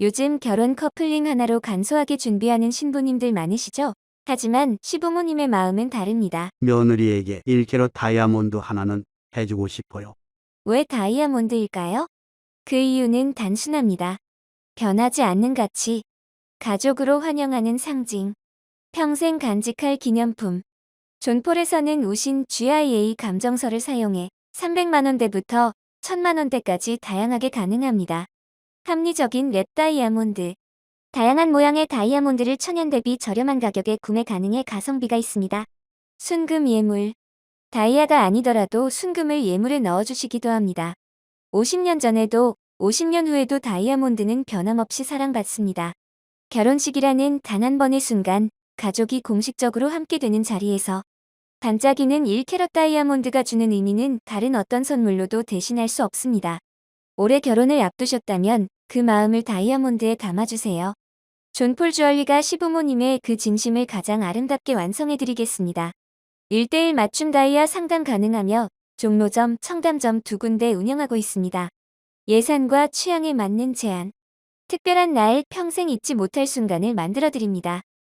요즘 결혼 커플링 하나로 간소하게 준비하는 신부님들 많으시죠? 하지만 시부모님의 마음은 다릅니다. 며느리에게 1캐럿 다이아몬드 하나는 해주고 싶어요. 왜 다이아몬드일까요? 그 이유는 단순합니다. 변하지 않는 가치, 가족으로 환영하는 상징, 평생 간직할 기념품. 존폴에서는 우신 GIA 감정서를 사용해 300만원대부터 1000만원대까지 다양하게 가능합니다. 합리적인 랩 다이아몬드. 다양한 모양의 다이아몬드를 천연 대비 저렴한 가격에 구매 가능해 가성비가 있습니다. 순금 예물. 다이아가 아니더라도 순금을 예물에 넣어주시기도 합니다. 50년 전에도 50년 후에도 다이아몬드는 변함없이 사랑받습니다. 결혼식이라는 단 한 번의 순간, 가족이 공식적으로 함께 되는 자리에서 반짝이는 1캐럿 다이아몬드가 주는 의미는 다른 어떤 선물로도 대신할 수 없습니다. 올해 결혼을 앞두셨다면 그 마음을 다이아몬드에 담아주세요. 존폴 주얼리가 시부모님의 그 진심을 가장 아름답게 완성해드리겠습니다. 1대1 맞춤 다이아 상담 가능하며 종로점, 청담점 두 군데 운영하고 있습니다. 예산과 취향에 맞는 제안. 특별한 날 평생 잊지 못할 순간을 만들어드립니다.